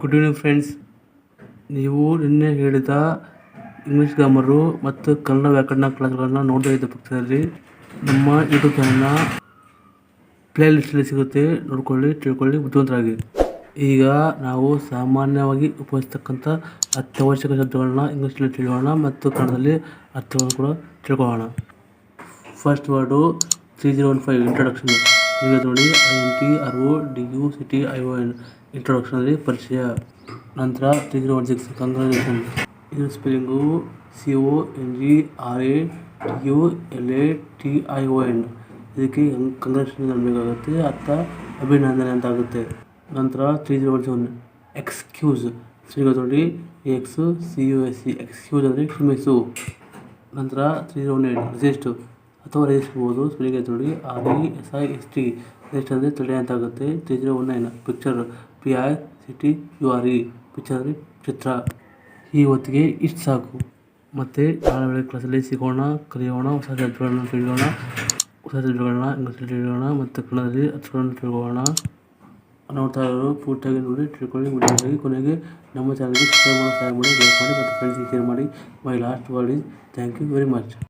Good evening friends ನೀವು ನಿನ್ನೆ ಹೇಳಿದ ಇಂಗ್ಲೀಷ್ ಗ್ರಾಮರು ಮತ್ತು ಕನ್ನಡ ವ್ಯಾಕರಣ ಕ್ಲಾಸ್ಗಳನ್ನು ನೋಡ್ತಾ ಇದ್ದ ಪಕ್ಷದಲ್ಲಿ ನಮ್ಮ ಯೂಟ್ಯೂಬ್ ಚಾನಲ್ನ ಪ್ಲೇ ಲಿಸ್ಟಲ್ಲಿ ಸಿಗುತ್ತೆ. ನೋಡ್ಕೊಳ್ಳಿ, ತಿಳ್ಕೊಳ್ಳಿ, ಬುದ್ಧಿವಂತರಾಗಿ. ಈಗ ನಾವು ಸಾಮಾನ್ಯವಾಗಿ ಉಪಯೋಗಿಸ್ತಕ್ಕಂಥ ಅತ್ಯವಶ್ಯಕ ಶಬ್ದಗಳನ್ನ ಇಂಗ್ಲೀಷಲ್ಲಿ ತಿಳಿಯೋಣ ಮತ್ತು ಕನ್ನಡದಲ್ಲಿ ಅರ್ಥಗಳನ್ನು ಕೂಡ ತಿಳ್ಕೊಳ್ಳೋಣ. First word three zero one five introduction ಈಗ ನೋಡಿ I N T, R O, D U, C T, I O N ಇಂಟ್ರೊಡಕ್ಷನಲ್ಲಿ ಪರಿಚಯ. ನಂತರ three zero one six congratulation ಇದು spelling C O N G, R A T U, L A, T, I O N. ಇದಕ್ಕೆ congratulation ಅನ್ನಬೇಕಾಗುತ್ತೆ ಅರ್ಥ, ಅಭಿನಂದನೆ ಅಂತ ಆಗುತ್ತೆ ನಂತರ ತ್ರೀ ಜೀರೋ ಒನ್ ಎಕ್ಸ್ಕ್ಯೂಸ್. ಈಗ ನೋಡಿ X, C U S C, excuse ಅಂದರೆ ಕ್ಷಮಿಸು. ನಂತರ three zero one eight resist. ಅಥವಾ ರೆಜಿಸ್ಟ್ಬೋದು ಸ್ಪೆಲ್ಲಿಂಗ್ ನೋಡಿ R E S I, S T. Next ಅಂದರೆ ತಡೆ ಅಂತ ಆಗುತ್ತೆ three zero picture, P I C T, U R E. Picture ಅಂದರೆ ಚಿತ್ರ. ಈ ಹೊತ್ತಿಗೆ ಇಷ್ಟು ಸಾಕು. ಮತ್ತು ನಾಳೆ ಬೆಳಗ್ಗೆ ಕ್ಲಾಸಲ್ಲಿ ಸಿಗೋಣ, ಕಲಿಯೋಣ, ಹೊಸ ಶಬ್ದಗಳನ್ನು ತಿಳಿಯೋಣ. ಹೊಸ ಶಬ್ದಗಳನ್ನ ಇಂಗ್ಲೀಷಲ್ಲಿ ತಿಳಿಯೋಣ ಮತ್ತು ಕನ್ನಡದಲ್ಲಿ ಅರ್ಥಗಳನ್ನು ತಿಳ್ಕೊಳ್ಳೋಣ. ನೋಡ್ತಾ ಇರೋರು ಪೂರ್ತಿಯಾಗಿ ನೋಡಿ, ತಿಳ್ಕೊಳ್ಳಿ, ವಿಡಿಯೋಗಾಗಿ. ಕೊನೆಗೆ ನಮ್ಮ ಚಾನಲ್ಗೆ ಸಬ್ಸ್ಕ್ರೈಬ್ ಮಾಡೋ ಸಹಾಯ ಮಾಡಿ ಲೈಕ್ ಮಾಡಿ ಮತ್ತು ಫ್ರೆಂಡ್ಸ್ಗೆ ಶೇರ್ ಮಾಡಿ. My last word is thank you very much